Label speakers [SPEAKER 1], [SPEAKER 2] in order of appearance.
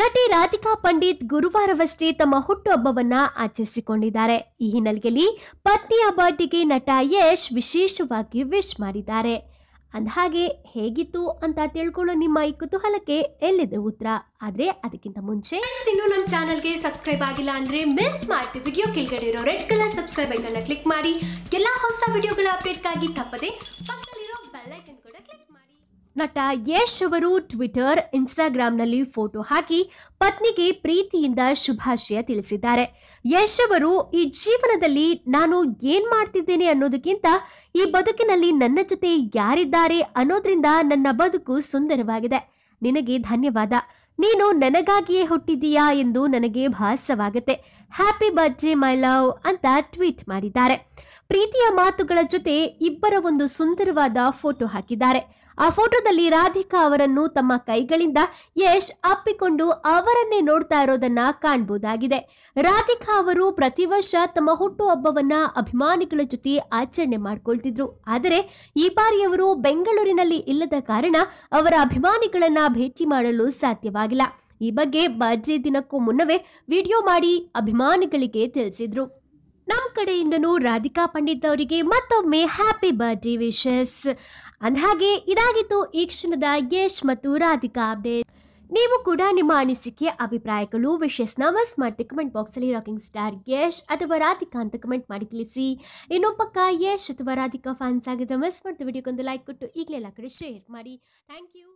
[SPEAKER 1] ನಟಿ ರಾಧಿಕಾ ಪಂಡಿತ್ ಗುರುವಾರವಷ್ಟೇ ತಮ್ಮ ಹುಟ್ಟುಹಬ್ಬವನ್ನ ಆಚರಿಸಿಕೊಂಡಿದ್ದಾರೆ. ಈ ಹಿನ್ನೆಲೆಯಲ್ಲಿ ಪತ್ನಿಯ ಬರ್ತ್ಡೇಗೆ ನಟ ಯಶ್ ವಿಶೇಷವಾಗಿ ವಿಶ್ ಮಾಡಿದ್ದಾರೆ. ಅಂದಹಾಗೆ, ಹೇಗಿತ್ತು ಅಂತ ತಿಳ್ಕೊಳ್ಳೋ ನಿಮ್ಮ ಈ ಕುತೂಹಲಕ್ಕೆ ಎಲ್ಲಿದೆ ಉತ್ತರ? ಆದ್ರೆ ಅದಕ್ಕಿಂತ ಮುಂಚೆ ಇನ್ನು ನಮ್ಮ ಚಾನಲ್ಗೆ ಸಬ್ಸ್ಕ್ರೈಬ್ ಆಗಿಲ್ಲ ಅಂದ್ರೆ ಮಿಸ್ ಮಾಡ್ತೀವಿ. ವಿಡಿಯೋ ಕೆಳಗಡೆ ಇರೋ ರೆಡ್ ಕಲರ್ ಸಬ್ಸ್ಕ್ರೈಬ್ ಐಕನ್ನ ಕ್ಲಿಕ್ ಮಾಡಿ. ಎಲ್ಲಾ ಹೊಸ ವಿಡಿಯೋಗಳ ಅಪ್ಡೇಟ್ಗಾಗಿ ತಪ್ಪದೆ ನಟ ಯಶ್ ಅವರು ಟ್ವಿಟರ್, ಇನ್ಸ್ಟಾಗ್ರಾಂನಲ್ಲಿ ಫೋಟೋ ಹಾಕಿ ಪತ್ನಿಗೆ ಪ್ರೀತಿಯಿಂದ ಶುಭಾಶಯ ತಿಳಿಸಿದ್ದಾರೆ. ಯಶ್ ಅವರು, ಈ ಜೀವನದಲ್ಲಿ ನಾನು ಏನ್ ಮಾಡ್ತಿದ್ದೇನೆ ಅನ್ನೋದಕ್ಕಿಂತ ಈ ಬದುಕಿನಲ್ಲಿ ನನ್ನ ಜೊತೆ ಯಾರಿದ್ದಾರೆ ಅನ್ನೋದ್ರಿಂದ ನನ್ನ ಬದುಕು ಸುಂದರವಾಗಿದೆ. ನಿನಗೆ ಧನ್ಯವಾದ. ನೀನು ನನಗಾಗಿಯೇ ಹುಟ್ಟಿದೀಯಾ ಎಂದು ನನಗೆ ಭಾಸವಾಗುತ್ತೆ. ಹ್ಯಾಪಿ ಬರ್ತ್ಡೇ ಮೈ ಲವ್ ಅಂತ ಟ್ವೀಟ್ ಮಾಡಿದ್ದಾರೆ. ಪ್ರೀತಿಯ ಮಾತುಗಳ ಜೊತೆ ಇಬ್ಬರ ಒಂದು ಸುಂದರವಾದ ಫೋಟೋ ಹಾಕಿದ್ದಾರೆ. ಆ ಫೋಟೋದಲ್ಲಿ ರಾಧಿಕಾ ಅವರನ್ನು ತಮ್ಮ ಕೈಗಳಿಂದ ಯಶ್ ಅಪ್ಪಿಕೊಂಡು ಅವರನ್ನೇ ನೋಡ್ತಾ ಇರೋದನ್ನ ಕಾಣಬಹುದಾಗಿದೆ ರಾಧಿಕಾ ಅವರು ಪ್ರತಿ ವರ್ಷ ತಮ್ಮ ಹುಟ್ಟುಹಬ್ಬವನ್ನ ಅಭಿಮಾನಿಗಳ ಜೊತೆ ಆಚರಣೆ ಮಾಡ್ಕೊಳ್ತಿದ್ರು. ಆದರೆ ಈ ಬಾರಿ ಅವರು ಬೆಂಗಳೂರಿನಲ್ಲಿ ಇಲ್ಲದ ಕಾರಣ ಅವರ ಅಭಿಮಾನಿಗಳನ್ನ ಭೇಟಿ ಮಾಡಲು ಸಾಧ್ಯವಾಗಿಲ್ಲ ಈ ಬಗ್ಗೆ ಬರ್ಜೆ ದಿನಕ್ಕೂ ಮುನ್ನವೇ ವಿಡಿಯೋ ಮಾಡಿ ಅಭಿಮಾನಿಗಳಿಗೆ ತಿಳಿಸಿದ್ರು. ನಮ್ಮ ಕಡೆಯಿಂದನೂ ರಾಧಿಕಾ ಪಂಡಿತ್ ಅವರಿಗೆ ಮತ್ತೊಮ್ಮೆ ಹ್ಯಾಪಿ ಬರ್ಡೇ ವಿಶಸ್ ಅಂದಹಾಗೆ ಇದಾಗಿತ್ತು ಈ ಕ್ಷಣದ ಯಶ್ ಮತ್ತು ರಾಧಿಕಾ ಅಪ್ಡೇಟ್ ನೀವು ಕೂಡ ನಿಮ್ಮ ಅನಿಸಿಕೆ, ಅಭಿಪ್ರಾಯಗಳು ವಿಶಸ್ನ ಮಸ್ ಮಾಡಿ ಕಮೆಂಟ್ ಬಾಕ್ಸಲ್ಲಿ ರಾಕಿಂಗ್ ಸ್ಟಾರ್ ಯಶ್ ಅಥವಾ ರಾಧಿಕಾ ಅಂತ ಕಮೆಂಟ್ ಮಾಡಿ ತಿಳಿಸಿ. ಇನ್ನೊಬ್ಬ ಪಕ್ಕ ಯಶ್ ಅಥವಾ ರಾಧಿಕಾ ಫ್ಯಾನ್ಸ್ ಆಗಿದ್ರೆ ಮಿಸ್ ಮಾಡಿದ ವಿಡಿಯೋಗೊಂದು ಲೈಕ್ ಕೊಟ್ಟು ಈಗಲೇ ಎಲ್ಲ ಕಡೆ ಶೇರ್ ಮಾಡಿ. Thank you